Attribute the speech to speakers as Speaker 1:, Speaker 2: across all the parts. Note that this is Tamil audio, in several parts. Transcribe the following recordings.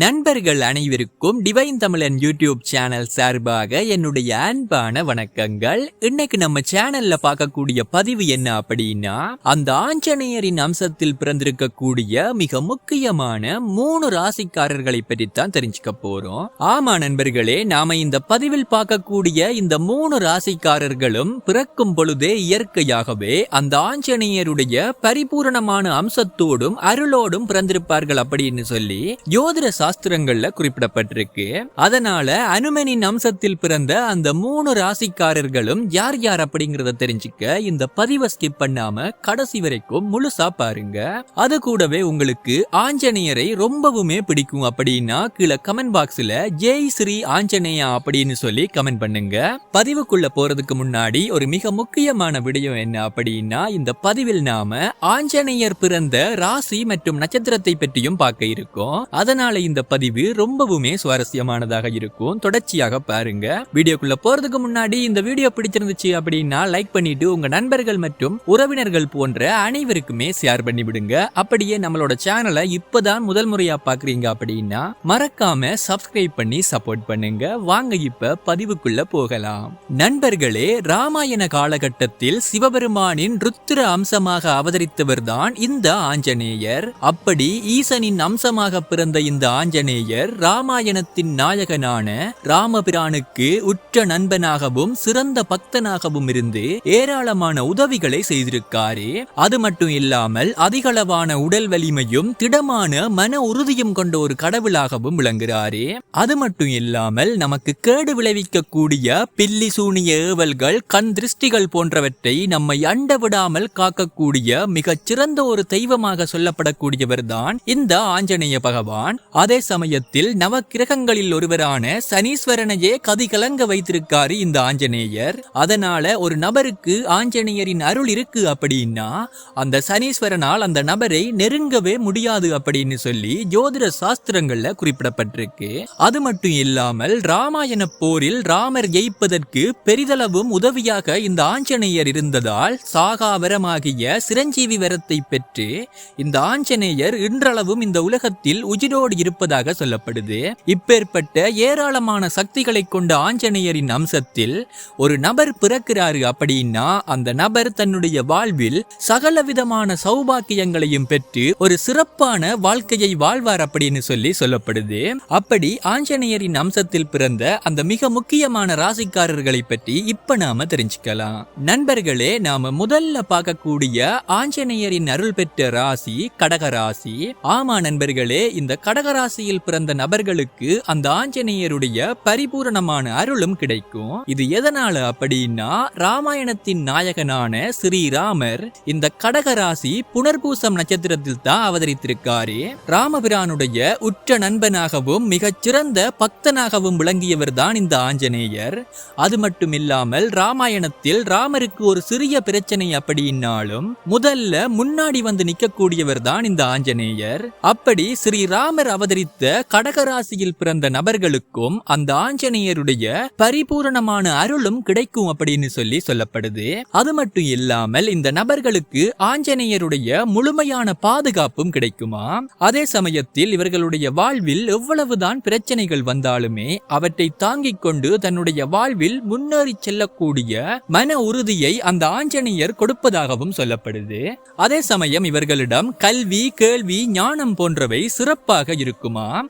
Speaker 1: நண்பர்கள் அனைவருக்கும் டிவைன் தமிழன் யூடியூப் சேனல் சார்பாக என்னுடைய அன்பான வணக்கங்கள். இன்னைக்கு நம்ம சேனல்ல பார்க்கக்கூடிய பதிவு என்ன அப்படின்னா அந்த ஆஞ்சநேயரின் அம்சத்தில் பிறந்திருக்கக்கூடிய மிக முக்கியமான மூணு ராசிக்காரர்களை பற்றி தான் தெரிஞ்சுக்க போறோம். ஆமா நண்பர்களே நாம இந்த பதிவில் பார்க்கக்கூடிய இந்த மூணு ராசிக்காரர்களும் பிறக்கும் பொழுதே இயற்கையாகவே அந்த ஆஞ்சநேயருடைய பரிபூரணமான அம்சத்தோடும் அருளோடும் பிறந்திருப்பார்கள் அப்படின்னு சொல்லி யோதிர சாஸ்திரங்கள்ல குறிப்பிடப்பட்டிருக்கு. அதனால அனுமனின் அம்சத்தில் பிறந்த அந்த மூணு ராசிக்காரர்களும் யார் யார் அப்படிங்கறத தெரிஞ்சுக்க இந்த பதிவை ஸ்கிப் பண்ணாம கடைசி வரைக்கும் முழுசா பாருங்க. அது கூடவே உங்களுக்கு ஆஞ்சநேயரை ரொம்பவுமே பிடிக்கும் அப்படின்னா கீழே கமெண்ட் பாக்ஸ்ல ஜெய் ஸ்ரீ ஆஞ்சநேயா அப்படின்னு சொல்லி கமெண்ட் பண்ணுங்க. பதிவுக்குள்ள போறதுக்கு முன்னாடி ஒரு மிக முக்கியமான விடயம் என்ன அப்படின்னா இந்த பதிவில் நாம ஆஞ்சநேயர் பிறந்த ராசி மற்றும் நட்சத்திரத்தை பற்றியும் பார்க்க இருக்கோம். அதனால இந்த பதிவு ரொம்பவுமே சுவாரஸ்யமானதாக இருக்கும். தொடர்ச்சியாக பாருங்க. வீடியோக்குள்ள போறதுக்கு முன்னாடி இந்த வீடியோ பிடிச்சிருந்துச்சு அப்படின்னா லைக் பண்ணிட்டு உங்க நண்பர்கள் மற்றும் உறவினர்கள் போன்ற அனைவருக்குமே ஷேர் பண்ணி விடுங்க. அப்படியே நம்மளோட சேனலை இப்பதான் முதல் முறையா பாக்குறீங்க அப்படின்னா மறக்காம சப்ஸ்கிரைப் பண்ணி சப்போர்ட் பண்ணுங்க. வாங்க இப்ப பதிவுக்குள்ள போகலாம். நண்பர்களே ராமாயண காலகட்டத்தில் சிவபெருமானின் ருத்திர அம்சமாக அவதரித்தவர் தான் இந்த ஆஞ்சநேயர். அப்படி ஈசனின் அம்சமாக பிறந்த இந்த ஆஞ்சநேயர் ராமாயணத்தின் நாயகனான ராமபிரானுக்கு உற்ற நண்பனாகவும் சிறந்த பக்தனாகவும் இருந்து ஏராளமான உதவிகளை செய்திருக்காரு. அது மட்டும் இல்லாமல் அதிகளவான உடல் வலிமையும் திடமான மன உறுதியும் கொண்ட ஒரு கடவுளாகவும் விளங்குகிறாரு அது மட்டும் இல்லாமல் நமக்கு கேடு விளைவிக்கக்கூடிய பில்லி சூனிய ஏவல்கள் கண் திருஷ்டிகள் போன்றவற்றை நம்மை அண்ட விடாமல் காக்கக்கூடிய மிகச் சிறந்த ஒரு தெய்வமாக சொல்லப்படக்கூடியவர் தான் இந்த ஆஞ்சநேய பகவான். அதே சமயத்தில் நவக்கிரகங்களில் ஒருவரான சனீஸ்வரனையே கதிகலங்க வைத்திருக்காரு இந்த ஆஞ்சநேயர். அதனால ஒரு நபருக்கு ஆஞ்சநேயரின் அருள் இருக்கு அப்படின்னா அந்த சனீஸ்வரனால் அந்த நபரை நெருங்கவே முடியாது அப்படின்னு சொல்லி ஜோதிட சாஸ்திரங்கள்ல குறிப்பிடப்பட்டிருக்கு. அது மட்டும் இல்லாமல் ராமாயண போரில் ராமர் ஜெயிப்பதற்கு பெரிதளவும் உதவியாக இந்த ஆஞ்சநேயர் இருந்ததால் சாகாவரமாகிய சிரஞ்சீவி வரத்தை பெற்று இந்த ஆஞ்சநேயர் இன்றளவும் இந்த உலகத்தில் உயிரோடு இருப்பதாக சொல்லப்படுது. இப்பேற்பட்ட ஏராளமான சக்திகளை கொண்ட ஆஞ்சநேயரின் அம்சத்தில் ஒரு நபர் பிறக்கிறாரு அப்படின்னா அந்த நபர் தன்னுடைய வாழ்வில் சகல விதமான சௌபாக்கியங்களையும் பெற்று ஒரு சிறப்பான வாழ்க்கையை வாழ்வார் அப்படின்னு சொல்லி சொல்லப்படுது. அப்படி ஆஞ்சநேயரின் அம்சத்தில் பிறந்த அந்த மிக முக்கியமான ராசிக்காரர்களை பற்றி இப்ப நாம தெரிஞ்சுக்கலாம். நண்பர்களே நாம முதல்ல பார்க்கக்கூடிய ஆஞ்சநேயரின் அருள் பெற்ற ராசி கடகராசி ஆமா நண்பர்களே இந்த கடகராசி ராசியில் பிறந்த நபர்களுக்கு அந்த ஆஞ்சநேயருடைய பரிபூரணமான அருளும் கிடைக்கும். இது எதனால அப்படின்னா ராமாயணத்தின் நாயகனான ஸ்ரீராமர் இந்த கடக ராசி புனர்பூசம் நட்சத்திரத்தில் தான் அவதரித்திருக்காரு. ராமபிரானுடைய உற்ற நண்பனாகவும் மிகச்சிறந்த பக்தனாகவும் விளங்கியவர் தான் இந்த ஆஞ்சநேயர். அது மட்டும் இல்லாமல் ராமாயணத்தில் ராமருக்கு ஒரு சிறிய பிரச்சனை அப்படின்னாலும் முதல்ல முன்னாடி வந்து நிற்கக்கூடியவர் தான் இந்த ஆஞ்சநேயர். அப்படி ஸ்ரீராமர் அவதரி ஆதரித்த கடகராசியில் பிறந்த நபர்களுக்கும் அந்த ஆஞ்சநேயருடைய பரிபூரணமான அருளும் கிடைக்கும் அப்படின்னு சொல்லி சொல்லப்படுது. அது மட்டும் இல்லாமல் இந்த நபர்களுக்கு ஆஞ்சநேயருடைய முழுமையான பாதுகாப்பும் கிடைக்குமா? அதே சமயத்தில் இவர்களுடைய வாழ்வில் எவ்வளவுதான் பிரச்சனைகள் வந்தாலுமே அவற்றை தாங்கிக் கொண்டு தன்னுடைய வாழ்வில் முன்னேறி செல்லக்கூடிய மன உறுதியை அந்த ஆஞ்சநேயர் கொடுப்பதாகவும் சொல்லப்படுது. அதே சமயம் இவர்களிடம் கல்வி கேள்வி ஞானம் போன்றவை சிறப்பாக இருக்கும்.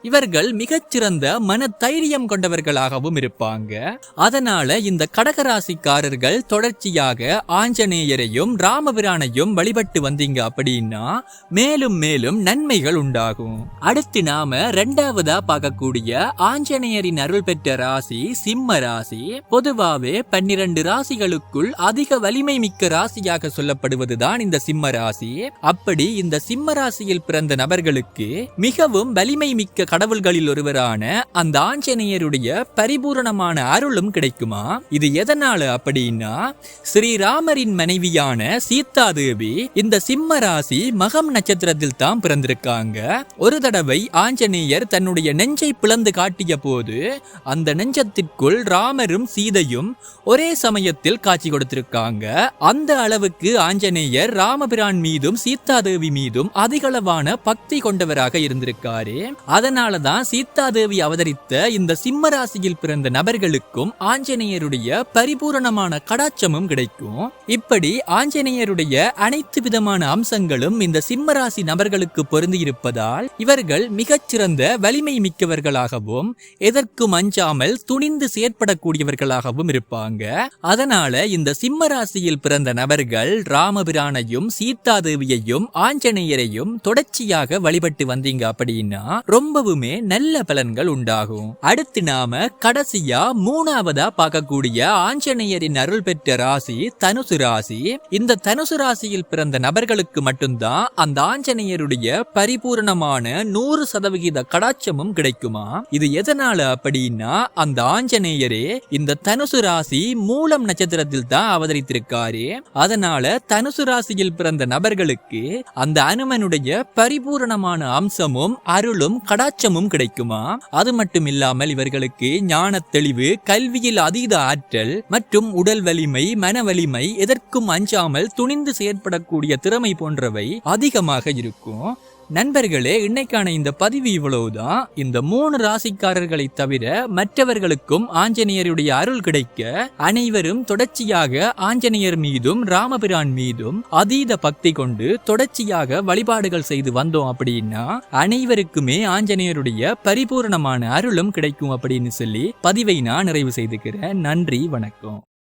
Speaker 1: இவர்கள் மிகச்சிறந்த மன தைரியம் கொண்டவர்களாகவும் இருப்பாங்க. அதனால இந்த கடகராசிக்காரர்கள் தொடர்ச்சியாக ஆஞ்சநேயரையும் ராமபிரானையும் வழிபட்டு வந்தீங்க அப்படின்னா மேலும் மேலும் நன்மைகள் உண்டாகும். அடுத்து நாம ரெண்டாவதா பார்க்கக்கூடிய ஆஞ்சநேயரின் அருள் பெற்ற ராசி சிம்ம ராசி. பொதுவாவே பன்னிரண்டு ராசிகளுக்குள் அதிக வலிமை மிக்க ராசியாக சொல்லப்படுவதுதான் இந்த சிம்ம ராசி. அப்படி இந்த சிம்ம ராசியில் பிறந்த நபர்களுக்கு மிகவும் வலிமை மிக்க கடவுள்களில் ஒருவரான அந்த ஆஞ்சநேயருடைய பரிபூரணமான அருளும் கிடைக்குமா? இது எதனால அப்படின்னா ஸ்ரீராமரின் மனைவியான சீதா தேவி இந்த சிம்ம ராசி மகம் நட்சத்திரத்தில் தான் பிறந்திருக்காங்க. ஒரு தடவை ஆஞ்சநேயர் தன்னுடைய நெஞ்சை பிளந்து காட்டிய போது அந்த நெஞ்சத்திற்குள் ராமரும் சீதையும் ஒரே சமயத்தில் காட்சி கொடுத்திருக்காங்க. அந்த அளவுக்கு ஆஞ்சநேயர் ராமபிரான் மீதும் சீதாதேவி மீதும் அதிகளவான பக்தி கொண்டவராக இருந்திருக்காரு. அதனால தான் சீதா தேவி அவதரித்த இந்த சிம்ம ராசியில் பிறந்த நபர்களுக்கும் ஆஞ்சநேயருடைய பரிபூரணமான கடாச்சமும் கிடைக்கும். இப்படி ஆஞ்சநேயருடைய அனைத்து விதமான அம்சங்களும் இந்த சிம்ம ராசி நபர்களுக்கு பொருந்தி இருப்பதால் இவர்கள் மிகச்சிறந்த வலிமை மிக்கவர்களாகவும் எதற்கும் அஞ்சாமல் துணிந்து செயற்படக்கூடியவர்களாகவும் இருப்பாங்க. அதனால இந்த சிம்ம ராசியில் பிறந்த நபர்கள் ராமபிரானையும் சீதாதேவியையும் ஆஞ்சநேயரையும் தொடர்ச்சியாக வழிபட்டு வந்தீங்க அப்படின்னா ரொம்பவுமே நல்ல பலன்கள் உண்டாகும். அடுத்து நாம கடைசியா மூணாவதா பார்க்கக்கூடிய ஆஞ்சநேயரின் அருள் பெற்ற ராசி தனுசு ராசி. இந்த தனுசு ராசியில் பிறந்த நபர்களுக்கு மட்டும்தான் அந்த ஆஞ்சநேயருடைய பரிபூரணமான நூறு சதவிகித கடாட்சமும் கிடைக்குமா? இது எதனால அப்படின்னா அந்த ஆஞ்சநேயரே இந்த தனுசு ராசி மூலம் நட்சத்திரத்தில் தான் அவதரித்திருக்காரு. அதனால தனுசு ராசியில் பிறந்த நபர்களுக்கு அந்த அனுமனுடைய பரிபூரணமான அம்சமும் அருளும் கடாச்சமும் கிடைக்குமா? அது மட்டும் இல்லாமல் இவர்களுக்கு ஞான தெளிவு கல்வியில் அதீத ஆற்றல் மற்றும் உடல் வலிமை மன வலிமை எதற்கும் அஞ்சாமல் துணிந்து செயற்படக்கூடிய திறமை போன்றவை அதிகமாக இருக்கும். நண்பர்களே இன்னைக்கான இந்த பதிவு இவ்வளவுதான். இந்த மூணு ராசிக்காரர்களை தவிர மற்றவர்களுக்கும் ஆஞ்சநேயருடைய அருள் கிடைக்க அனைவரும் தொடர்ச்சியாக ஆஞ்சநேயர் மீதும் ராமபிரான் மீதும் அதீத பக்தி கொண்டு தொடர்ச்சியாக வழிபாடுகள் செய்து வந்தோம் அப்படின்னா அனைவருக்குமே ஆஞ்சநேயருடைய பரிபூரணமான அருளும் கிடைக்கும் அப்படின்னு சொல்லி பதிவை நான் நிறைவு செய்துக்கிறேன். நன்றி வணக்கம்.